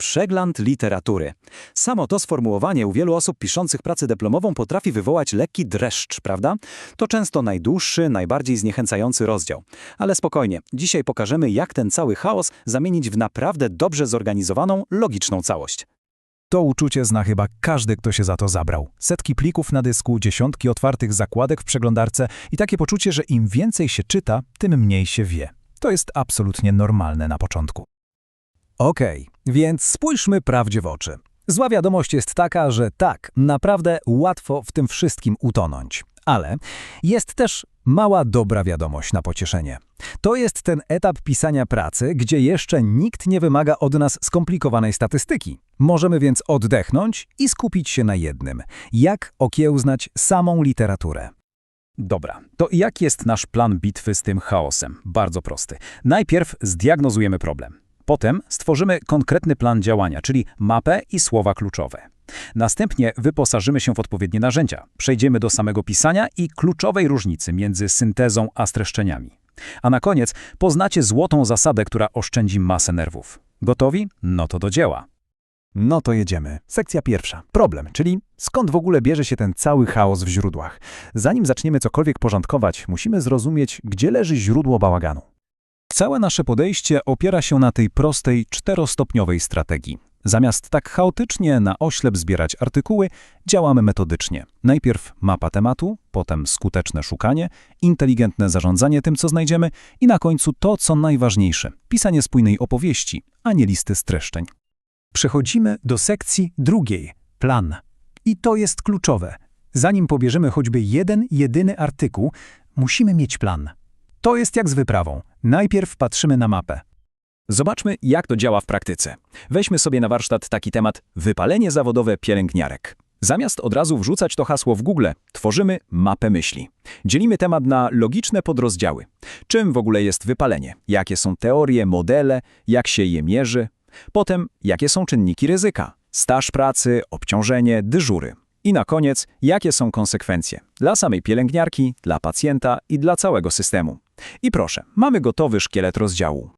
Przegląd literatury. Samo to sformułowanie u wielu osób piszących pracę dyplomową potrafi wywołać lekki dreszcz, prawda? To często najdłuższy, najbardziej zniechęcający rozdział. Ale spokojnie, dzisiaj pokażemy, jak ten cały chaos zamienić w naprawdę dobrze zorganizowaną, logiczną całość. To uczucie zna chyba każdy, kto się za to zabrał. Setki plików na dysku, dziesiątki otwartych zakładek w przeglądarce i takie poczucie, że im więcej się czyta, tym mniej się wie. To jest absolutnie normalne na początku. Okej, więc spójrzmy prawdzie w oczy. Zła wiadomość jest taka, że tak, naprawdę łatwo w tym wszystkim utonąć. Ale jest też mała dobra wiadomość na pocieszenie. To jest ten etap pisania pracy, gdzie jeszcze nikt nie wymaga od nas skomplikowanej statystyki. Możemy więc oddechnąć i skupić się na jednym. Jak okiełznać samą literaturę. Dobra, to jaki jest nasz plan bitwy z tym chaosem? Bardzo prosty. Najpierw zdiagnozujemy problem. Potem stworzymy konkretny plan działania, czyli mapę i słowa kluczowe. Następnie wyposażymy się w odpowiednie narzędzia. Przejdziemy do samego pisania i kluczowej różnicy między syntezą a streszczeniami. A na koniec poznacie złotą zasadę, która oszczędzi masę nerwów. Gotowi? No to do dzieła. No to jedziemy. Sekcja pierwsza. Problem, czyli skąd w ogóle bierze się ten cały chaos w źródłach. Zanim zaczniemy cokolwiek porządkować, musimy zrozumieć, gdzie leży źródło bałaganu. Całe nasze podejście opiera się na tej prostej, czterostopniowej strategii. Zamiast tak chaotycznie na oślep zbierać artykuły, działamy metodycznie. Najpierw mapa tematu, potem skuteczne szukanie, inteligentne zarządzanie tym, co znajdziemy i na końcu to, co najważniejsze – pisanie spójnej opowieści, a nie listy streszczeń. Przechodzimy do sekcji drugiej – plan. I to jest kluczowe. Zanim pobierzemy choćby jeden, jedyny artykuł, musimy mieć plan. To jest jak z wyprawą. Najpierw patrzymy na mapę. Zobaczmy, jak to działa w praktyce. Weźmy sobie na warsztat taki temat wypalenie zawodowe pielęgniarek. Zamiast od razu wrzucać to hasło w Google, tworzymy mapę myśli. Dzielimy temat na logiczne podrozdziały. Czym w ogóle jest wypalenie? Jakie są teorie, modele, jak się je mierzy? Potem, jakie są czynniki ryzyka? Staż pracy, obciążenie, dyżury. I na koniec, jakie są konsekwencje dla samej pielęgniarki, dla pacjenta i dla całego systemu. I proszę, mamy gotowy szkielet rozdziału.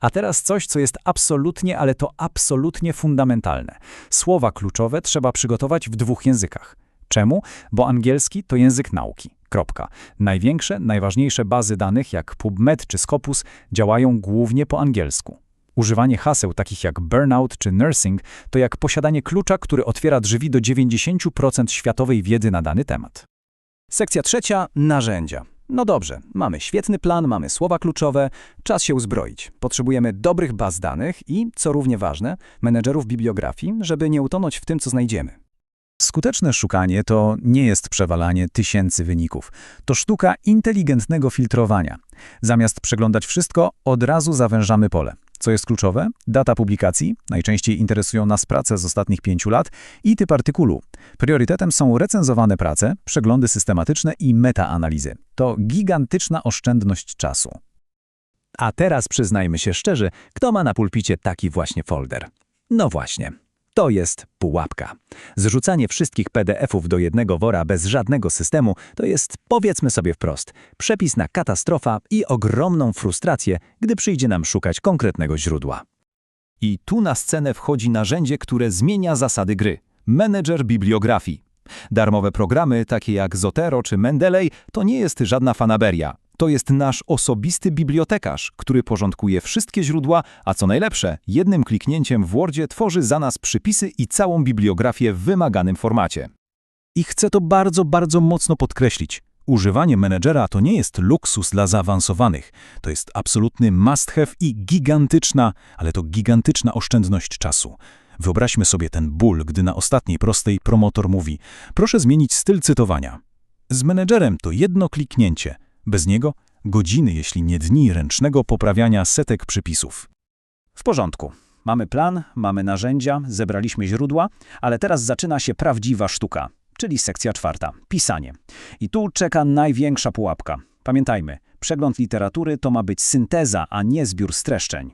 A teraz coś, co jest absolutnie, ale to absolutnie fundamentalne. Słowa kluczowe trzeba przygotować w dwóch językach. Czemu? Bo angielski to język nauki. Kropka. Największe, najważniejsze bazy danych jak PubMed czy Scopus działają głównie po angielsku. Używanie haseł takich jak burnout czy nursing to jak posiadanie klucza, który otwiera drzwi do 90% światowej wiedzy na dany temat. Sekcja trzecia – narzędzia. No dobrze, mamy świetny plan, mamy słowa kluczowe, czas się uzbroić. Potrzebujemy dobrych baz danych i, co równie ważne, menedżerów bibliografii, żeby nie utonąć w tym, co znajdziemy. Skuteczne szukanie to nie jest przewalanie tysięcy wyników. To sztuka inteligentnego filtrowania. Zamiast przeglądać wszystko, od razu zawężamy pole. Co jest kluczowe? Data publikacji, najczęściej interesują nas prace z ostatnich pięciu lat i typ artykułu. Priorytetem są recenzowane prace, przeglądy systematyczne i metaanalizy. To gigantyczna oszczędność czasu. A teraz przyznajmy się szczerze, kto ma na pulpicie taki właśnie folder. No właśnie. To jest pułapka. Zrzucanie wszystkich PDF-ów do jednego wora bez żadnego systemu to jest, powiedzmy sobie wprost, przepis na katastrofa i ogromną frustrację, gdy przyjdzie nam szukać konkretnego źródła. I tu na scenę wchodzi narzędzie, które zmienia zasady gry. Menedżer bibliografii. Darmowe programy takie jak Zotero czy Mendeley to nie jest żadna fanaberia. To jest nasz osobisty bibliotekarz, który porządkuje wszystkie źródła, a co najlepsze, jednym kliknięciem w Wordzie tworzy za nas przypisy i całą bibliografię w wymaganym formacie. I chcę to bardzo, bardzo mocno podkreślić. Używanie menedżera to nie jest luksus dla zaawansowanych. To jest absolutny must have i gigantyczna, ale to gigantyczna oszczędność czasu. Wyobraźmy sobie ten ból, gdy na ostatniej prostej promotor mówi proszę zmienić styl cytowania. Z menedżerem to jedno kliknięcie. Bez niego godziny, jeśli nie dni ręcznego poprawiania setek przypisów. W porządku. Mamy plan, mamy narzędzia, zebraliśmy źródła, ale teraz zaczyna się prawdziwa sztuka, czyli sekcja czwarta – pisanie. I tu czeka największa pułapka. Pamiętajmy, przegląd literatury to ma być synteza, a nie zbiór streszczeń.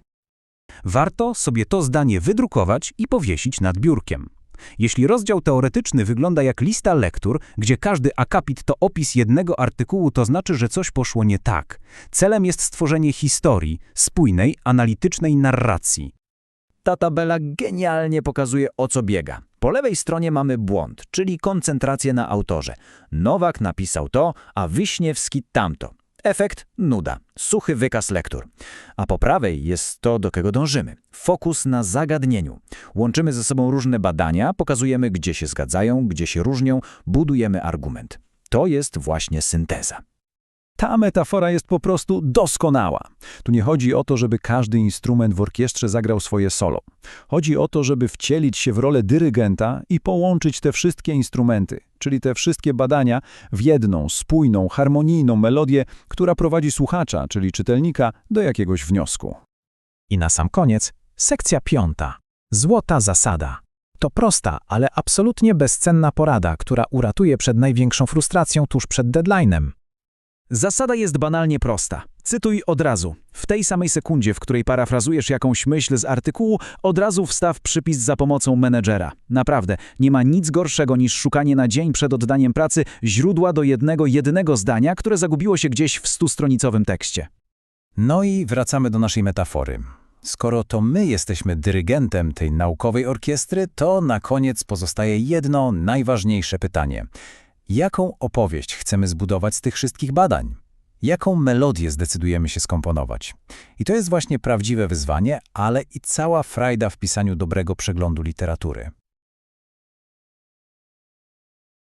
Warto sobie to zdanie wydrukować i powiesić nad biurkiem. Jeśli rozdział teoretyczny wygląda jak lista lektur, gdzie każdy akapit to opis jednego artykułu, to znaczy, że coś poszło nie tak. Celem jest stworzenie historii, spójnej, analitycznej narracji. Ta tabela genialnie pokazuje o co biega. Po lewej stronie mamy błąd, czyli koncentrację na autorze. Nowak napisał to, a Wiśniewski tamto. Efekt nuda, suchy wykaz lektur. A po prawej jest to, do czego dążymy. Fokus na zagadnieniu. Łączymy ze sobą różne badania, pokazujemy, gdzie się zgadzają, gdzie się różnią, budujemy argument. To jest właśnie synteza. Ta metafora jest po prostu doskonała. Tu nie chodzi o to, żeby każdy instrument w orkiestrze zagrał swoje solo. Chodzi o to, żeby wcielić się w rolę dyrygenta i połączyć te wszystkie instrumenty, czyli te wszystkie badania, w jedną, spójną, harmonijną melodię, która prowadzi słuchacza, czyli czytelnika, do jakiegoś wniosku. I na sam koniec sekcja piąta. Złota zasada. To prosta, ale absolutnie bezcenna porada, która uratuje przed największą frustracją tuż przed deadline'em. Zasada jest banalnie prosta. Cytuj od razu. W tej samej sekundzie, w której parafrazujesz jakąś myśl z artykułu, od razu wstaw przypis za pomocą menedżera. Naprawdę, nie ma nic gorszego niż szukanie na dzień przed oddaniem pracy źródła do jednego, jedynego zdania, które zagubiło się gdzieś w stustronicowym tekście. No i wracamy do naszej metafory. Skoro to my jesteśmy dyrygentem tej naukowej orkiestry, to na koniec pozostaje jedno najważniejsze pytanie. Jaką opowieść chcemy zbudować z tych wszystkich badań? Jaką melodię zdecydujemy się skomponować? I to jest właśnie prawdziwe wyzwanie, ale i cała frajda w pisaniu dobrego przeglądu literatury.